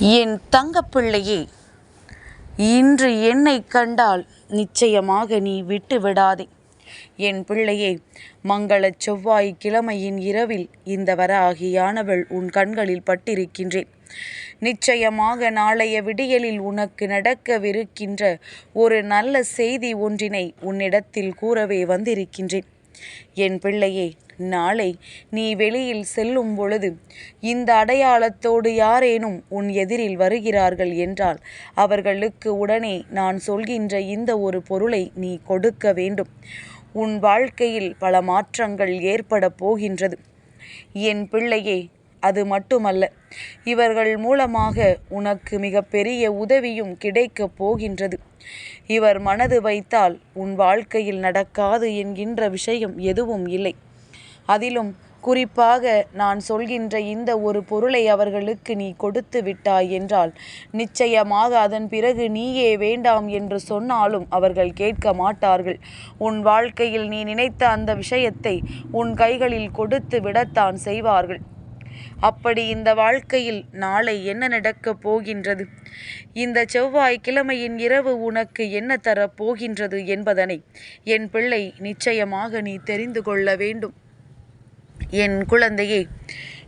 என் தங்கப்பிள்ளையே இன்று என்னை கண்டால் நிச்சயமாக நீ விட்டு விடாதே. என் பிள்ளையே மங்களச் செவ்வாய் கிழமையின் இரவில் இந்த வராகியானவள் உன் கண்களில் பட்டிருக்கின்றேன். நிச்சயமாக நாளைய விடியலில் உனக்கு நடக்கவிருக்கின்ற ஒரு நல்ல செய்தி ஒன்றினை உன்னிடத்தில் கூறவே வந்திருக்கின்றேன். என் பிள்ளையே நாளை நீ வெளியில் செல்லும் பொழுது இந்த அடையாளத்தோடு யாரேனும் உன் எதிரில் வருகிறார்கள் என்றால் அவர்களுக்கு உடனே நான் சொல்கின்ற இந்த ஒரு பொருளை நீ கொடுக்க வேண்டும். உன் வாழ்க்கையில் பல மாற்றங்கள் ஏற்பட போகின்றது. என் பிள்ளையே அது மட்டுமல்ல இவர்கள் மூலமாக உனக்கு மிகப்பெரிய உதவியும் கிடைக்கப் போகின்றது. இவர் மனது வைத்தால் உன் வாழ்க்கையில் நடக்காது என்கின்ற விஷயம் எதுவும் இல்லை. அதிலும் குறிப்பாக நான் சொல்கின்ற இந்த ஒரு பொருளை அவர்களுக்கு நீ கொடுத்து விட்டாய் என்றால் நிச்சயமாக அதன் பிறகு நீயே வேண்டாம் என்று சொன்னாலும் அவர்கள் கேட்க மாட்டார்கள். உன் வாழ்க்கையில் நீ நினைத்த அந்த விஷயத்தை உன் கைகளில் கொடுத்து விடத்தான் செய்வார்கள். அப்படி இந்த வாழ்க்கையில் நாளை என்ன நடக்கப் போகின்றது? இந்த செவ்வாய் கிழமையின் இரவு உனக்கு என்ன தரப் போகின்றது என்பதனை என் பிள்ளை நிச்சயமாக நீ தெரிந்து கொள்ள வேண்டும். என் குழந்தையே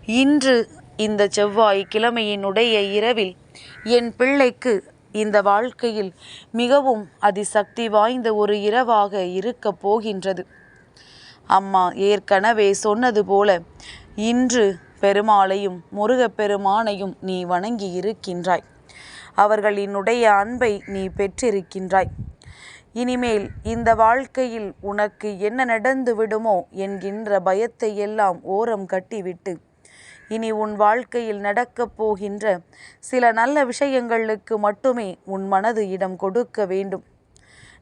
இன்று இந்த செவ்வாய் கிழமையினுடைய இரவில் என் பிள்ளைக்கு இந்த வாழ்க்கையில் மிகவும் அதிசக்தி வாய்ந்த ஒரு இரவாக இருக்கப் போகின்றது. அம்மா ஏற்கனவே சொன்னது போல இன்று பெருமாளையும் முருகப்பெருமானையும் நீ வணங்கி இருக்கின்றாய் அவர்களினுடைய அன்பை நீ பெற்றிருக்கின்றாய். இனிமேல் இந்த வாழ்க்கையில் உனக்கு என்ன நடந்து விடுமோ என்கின்ற பயத்தை எல்லாம் ஓரம் கட்டிவிட்டு இனி உன் வாழ்க்கையில் நடக்கப் போகின்ற சில நல்ல விஷயங்களுக்கு மட்டுமே உன் மனது இடம் கொடுக்க வேண்டும்.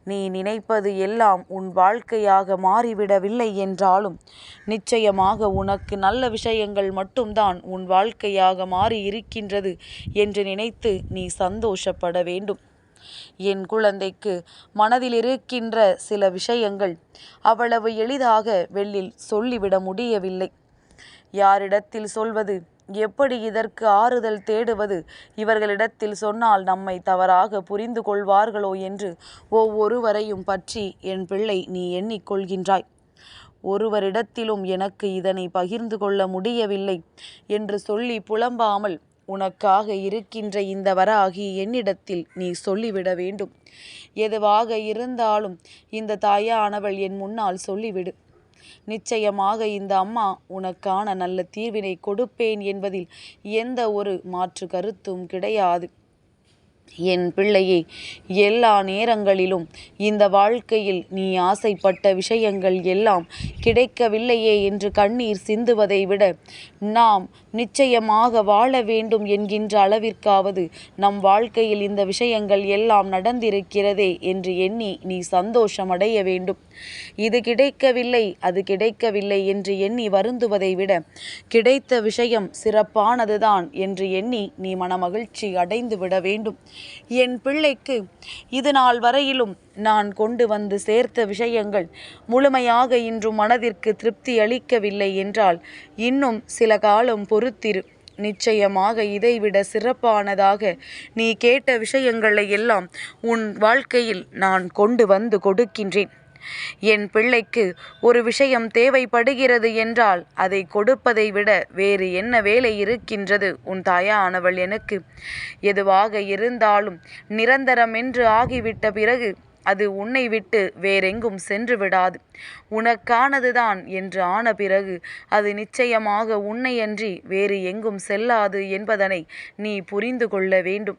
நீ நினைப்பது எல்லாம் உன் வாழ்க்கையாக மாறிவிடவில்லை என்றாலும் நிச்சயமாக உனக்கு நல்ல விஷயங்கள் மட்டும்தான் உன் வாழ்க்கையாக மாறி இருக்கின்றது என்று நினைத்து நீ சந்தோஷப்பட வேண்டும். என் குழந்தைக்கு மனதில் இருக்கின்ற சில விஷயங்கள் அவ்வளவு எளிதாக வெளியில் சொல்லிவிட முடியவில்லை. யாரிடத்தில் சொல்வது எப்படி இதற்கு ஆறுதல் தேடுவது? இவர்களிடத்தில் சொன்னால் நம்மை தவறாக புரிந்து கொள்வார்களோ என்று ஒவ்வொருவரையும் பற்றி என் பிள்ளை நீ எண்ணிக்கொள்கின்றாய் ஒருவரிடத்திலும் எனக்கு இதனை பகிர்ந்து கொள்ள முடியவில்லை என்று சொல்லி புலம்பாமல் உனக்காக இருக்கின்ற இந்த வராகி என்னிடத்தில் நீ சொல்லிவிட வேண்டும். எதுவாக இருந்தாலும் இந்த தாயானவள் என் முன்னால் சொல்லிவிடு. நிச்சயமாக இந்த அம்மா உனக்கான நல்ல தீர்வினை கொடுப்பேன் என்பதில் எந்த ஒரு மாற்று கருத்தும் கிடையாது. என் பிள்ளையே எல்லா நேரங்களிலும் இந்த வாழ்க்கையில் நீ ஆசைப்பட்ட விஷயங்கள் எல்லாம் கிடைக்கவில்லையே என்று கண்ணீர் சிந்துவதை விட நாம் நிச்சயமாக வாழ வேண்டும் என்கின்ற அளவிற்காவது நம் வாழ்க்கையில் இந்த விஷயங்கள் எல்லாம் நடந்திருக்கிறதே என்று எண்ணி நீ சந்தோஷமடைய வேண்டும். இது கிடைக்கவில்லை அது கிடைக்கவில்லை என்று எண்ணி வருந்துவதை விட கிடைத்த விஷயம் சிறப்பானதுதான் என்று எண்ணி நீ மனமகிழ்ச்சி அடைந்து விட வேண்டும். என் பிள்ளைக்கு இது நாள் வரையிலும் நான் கொண்டு வந்து சேர்த்த விஷயங்கள் முழுமையாக இன்று மனதிற்கு திருப்தி அளிக்கவில்லை என்றால் இன்னும் சில காலம் பொறுத்திரு. நிச்சயமாக இதைவிட சிறப்பானதாக நீ கேட்ட விஷயங்களை எல்லாம் உன் வாழ்க்கையில் நான் கொண்டு வந்து கொடுக்கின்றேன். என் பிள்ளைக்கு ஒரு விஷயம் தேவைப்படுகிறது என்றால் அதை கொடுப்பதை விட வேறு என்ன வேலை இருக்கின்றது? உன் தாயானவள் எனக்கு எதுவாக இருந்தாலும் நிரந்தரம் என்று ஆகிவிட்ட பிறகு அது உன்னை விட்டு வேறெங்கும் சென்று விடாது. உனக்கானதுதான் என்று ஆன பிறகு அது நிச்சயமாக உன்னையன்றி வேறு எங்கும் செல்லாது என்பதனை நீ புரிந்து கொள்ள வேண்டும்.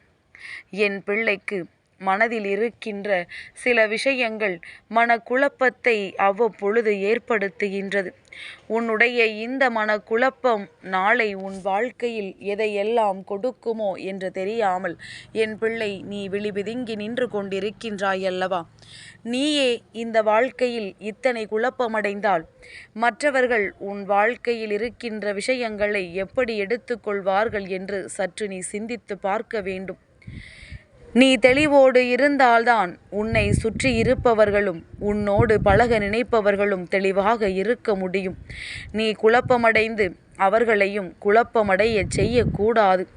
என் பிள்ளைக்கு மனதில் இருக்கின்ற சில விஷயங்கள் மனக்குழப்பத்தை அவ்வப்பொழுது ஏற்படுத்துகின்றது. உன்னுடைய இந்த மனக்குழப்பம் நாளை உன் வாழ்க்கையில் எதையெல்லாம் கொடுக்குமோ என்று தெரியாமல் என் பிள்ளை நீ விழிபிதுங்கி நின்று கொண்டிருக்கின்றாய் அல்லவா? நீயே இந்த வாழ்க்கையில் இத்தனை குழப்பமடைந்தால் மற்றவர்கள் உன் வாழ்க்கையில் இருக்கின்ற விஷயங்களை எப்படி எடுத்துக்கொள்வார்கள் என்று சற்று நீ சிந்தித்து பார்க்க வேண்டும். நீ தெளிவோடு இருந்தால்தான் உன்னை சுற்றி இருப்பவர்களும் உன்னோடு பழக நினைப்பவர்களும் தெளிவாக இருக்க முடியும். நீ குழப்பமடைந்து அவர்களையும் குழப்பமடைய செய்யக்கூடாது.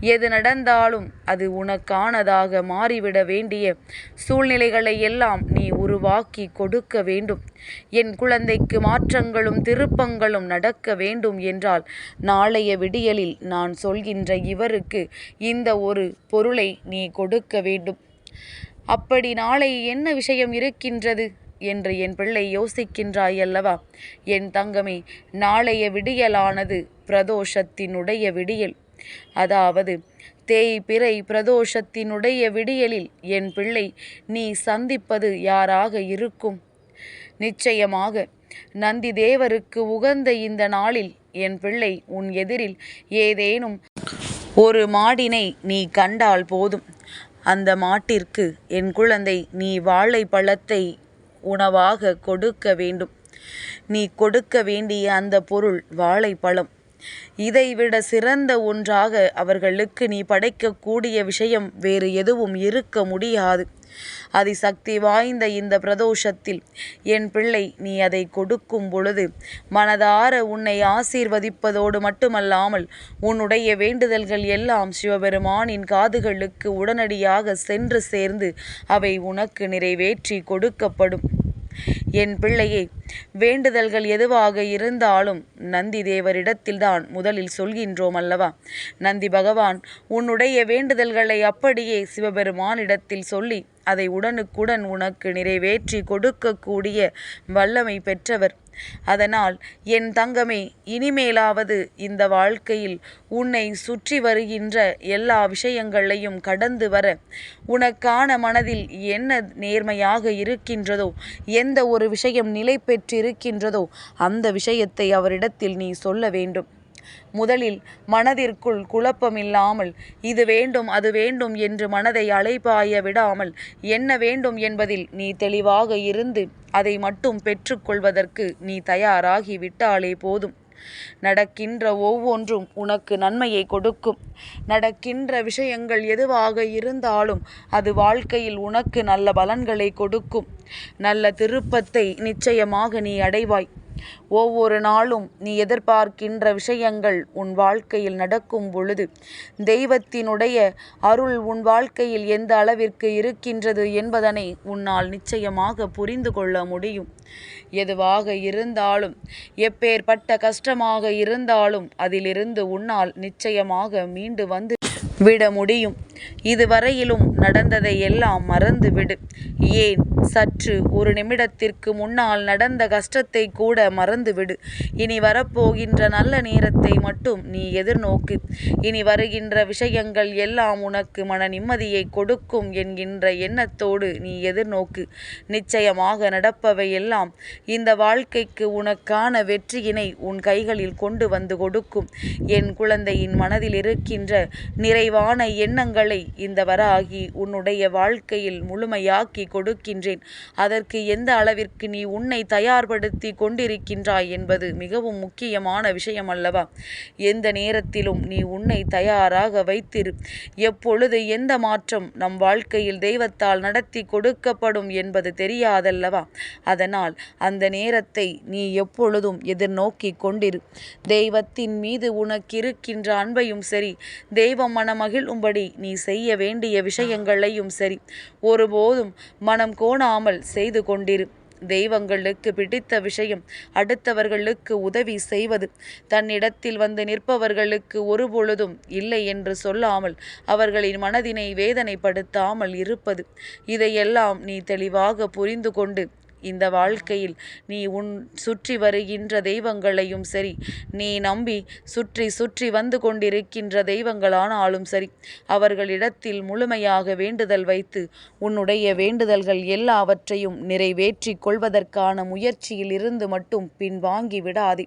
எது நடந்தாலும் அது உனக்கானதாக மாறிவிட வேண்டிய சூழ்நிலைகளை எல்லாம் நீ உருவாக்கி கொடுக்க வேண்டும். என் குழந்தைக்கு மாற்றங்களும் திருப்பங்களும் நடக்க வேண்டும் என்றால் நாளைய விடியலில் நான் சொல்கின்ற இவருக்கு இந்த ஒரு பொருளை நீ கொடுக்க வேண்டும். அப்படி நாளை என்ன விஷயம் இருக்கின்றது? என்று என் பிள்ளை யோசிக்கின்றாய் அல்லவா? என் தங்கமே நாளைய விடியலானது பிரதோஷத்தினுடைய விடியல். அதாவது தேய்பிறை பிரதோஷத்தினுடைய விடியலில் என் பிள்ளை நீ சந்திப்பது யாராக இருக்கும்? நிச்சயமாக நந்தி தேவருக்கு உகந்த இந்த நாளில் என் பிள்ளை உன் எதிரில் ஏதேனும் ஒரு மாடினை நீ கண்டால் போதும். அந்த மாட்டிற்கு என் குழந்தை நீ வாழைப்பழத்தை உணவாக கொடுக்க வேண்டும். நீ கொடுக்க வேண்டிய அந்த பொருள் வாழைப்பழம். இதைவிட சிறந்த ஒன்றாக அவர்களுக்கு நீ படைக்கக்கூடிய விஷயம் வேறு எதுவும் இருக்க முடியாது. அதிசக்தி வாய்ந்த இந்த பிரதோஷத்தில் என் பிள்ளை நீ அதை கொடுக்கும் பொழுது மனதார உன்னை ஆசீர்வதிப்பதோடு மட்டுமல்லாமல் உன்னுடைய வேண்டுதல்கள் எல்லாம் சிவபெருமானின் காதுகளுக்கு உடனடியாக சென்று சேர்ந்து அவை உனக்கு நிறைவேற்றி கொடுக்கப்படும். என் பிள்ளையே வேண்டுதல்கள் எதுவாக இருந்தாலும் நந்தி தேவரிடத்தில்தான் முதலில் சொல்கின்றோம் அல்லவா நந்தி பகவான் உன்னுடைய வேண்டுதல்களை அப்படியே சிவபெருமானிடத்தில் சொல்லி அதை உடனுக்குடன் உனக்கு நிறைவேற்றி கொடுக்கக்கூடிய வல்லமை பெற்றவர் அதனால் என் தங்கமே இனிமேலாவது இந்த வாழ்க்கையில் உன்னை சுற்றி வருகின்ற எல்லா விஷயங்களையும் கடந்து வர உனக்கான மனதில் என்ன நேர்மையாக இருக்கின்றதோ எந்த ஒரு விஷயம் நிலை பெற்றிருக்கின்றதோ அந்த விஷயத்தை அவரிடத்தில் நீ சொல்ல வேண்டும். முதலில் மனதிற்குள் குழப்பமில்லாமல் இது வேண்டும் அது வேண்டும் என்று மனதை அலைபாய விடாமல் என்ன வேண்டும் என்பதில் நீ தெளிவாக இருந்து அதை மட்டும் பெற்றுக்கொள்வதற்கு நீ தயாராகி விட்டாலே போதும். நடக்கின்ற ஒவ்வொன்றும் உனக்கு நன்மையை கொடுக்கும். நடக்கின்ற விஷயங்கள் எதுவாக இருந்தாலும் அது வாழ்க்கையில் உனக்கு நல்ல பலன்களை கொடுக்கும். நல்ல திருப்பத்தை நிச்சயமாக நீ அடைவாய். ஒவ்வொரு நாளும் நீ எதிர்பார்க்கின்ற விஷயங்கள் உன் வாழ்க்கையில் நடக்கும் பொழுது தெய்வத்தினுடைய அருள் உன் வாழ்க்கையில் எந்த அளவிற்கு இருக்கின்றது என்பதனை உன்னால் நிச்சயமாக புரிந்து கொள்ள முடியும். எதுவாக இருந்தாலும் எப்பேற்பட்ட கஷ்டமாக இருந்தாலும் அதிலிருந்து உன்னால் நிச்சயமாக மீண்டு வந்து விட முடியும். இதுவரையிலும் நடந்ததை எல்லாம் மறந்துவிடு. ஏன்? சற்று ஒரு நிமிடத்திற்கு முன்னால் நடந்த கஷ்டத்தை கூட மறந்துவிடு. இனி வரப்போகின்ற நல்ல நேரத்தை மட்டும் நீ எதிர்நோக்கு. இனி வருகின்ற விஷயங்கள் எல்லாம் உனக்கு மன நிம்மதியை கொடுக்கும் என்கின்ற எண்ணத்தோடு நீ எதிர்நோக்கு. நிச்சயமாக நடப்பவை எல்லாம் இந்த வாழ்க்கைக்கு உனக்கான வெற்றியினை உன் கைகளில் கொண்டு வந்து கொடுக்கும். என் குழந்தையின் மனதில் இருக்கின்ற நிறைவான எண்ணங்களை இந்த வராகி உன்னுடைய வாழ்க்கையில் முழுமையாக்கி கொடுக்கின்றேன். அதற்கு எந்த அளவிற்கு நீ உன்னை தயார்படுத்தி கொண்டிருக்கின்றாய் என்பது மிகவும் முக்கியமான விஷயம் அல்லவா எந்த நேரத்திலும் நீ உன்னை தயாராக வைத்திரு. எப்பொழுது எந்த மாற்றம் நம் வாழ்க்கையில் தெய்வத்தால் நடத்தி கொடுக்கப்படும் என்பது தெரியாதல்லவா? அதனால் அந்த நேரத்தை நீ எப்பொழுதும் எதிர்நோக்கி கொண்டிரு. தெய்வத்தின் மீது உனக்கு இருக்கின்ற அன்பையும் சரி தெய்வம் மனமகிழும்படி நீ செய்ய வேண்டிய விஷயங்களையும் சரி. ஒருபோதும் மனம் கோணாமல் செய்து கொண்டிரு. தெய்வங்களுக்கு பிடித்த விஷயம் அடுத்தவர்களுக்கு உதவி செய்வது. தன்னிடத்தில் வந்து நிற்பவர்களுக்கு ஒருபொழுதும் இல்லை என்று சொல்லாமல் அவர்களின் மனதினை வேதனைப்படுத்தாமல் இருப்பது. இதையெல்லாம் நீ தெளிவாக புரிந்து கொண்டு இந்த வாழ்க்கையில் நீ உன் சுற்றி வருகின்ற தெய்வங்களையும் சரி நீ நம்பி சுற்றி சுற்றி வந்து கொண்டிருக்கின்ற தெய்வங்களானாலும் சரி அவர்களிடத்தில் முழுமையாக வேண்டுதல் வைத்து உன்னுடைய வேண்டுதல்கள் எல்லாவற்றையும் நிறைவேற்றி கொள்வதற்கான முயற்சியில் இருந்து மட்டும் பின்வாங்கி விடாதே.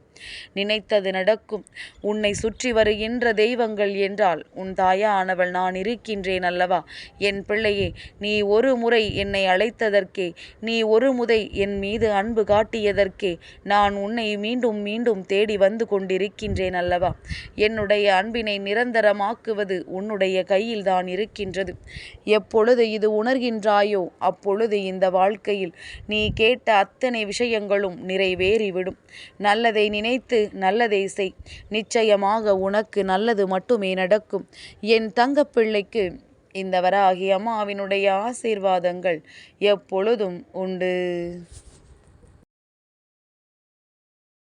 நினைத்தது நடக்கும். உன்னை சுற்றி வருகின்ற தெய்வங்கள் என்றால் உன் தாயானவள் நான் இருக்கின்றேன் அல்லவா? என் பிள்ளையே நீ ஒரு முறை என்னை அழைத்ததற்கே நீ ஒரு முறை என் மீது அன்பு காட்டியதற்கே நான் உன்னை மீண்டும் மீண்டும் தேடி வந்து கொண்டிருக்கின்றேன் அல்லவா? என்னுடைய அன்பினை நிரந்தரமாக்குவது உன்னுடைய கையில்தான் இருக்கின்றது. எப்பொழுது இது உணர்கின்றாயோ அப்பொழுது இந்த வாழ்க்கையில் நீ கேட்ட அத்தனை விஷயங்களும் நிறைவேறிவிடும். நல்லதை நினைத்து நல்லதை செய். நிச்சயமாக உனக்கு நல்லது மட்டுமே நடக்கும். என் தங்கப்பிள்ளைக்கு இந்த வராகி அம்மாவினுடைய ஆசீர்வாதங்கள் எப்பொழுதும் உண்டு.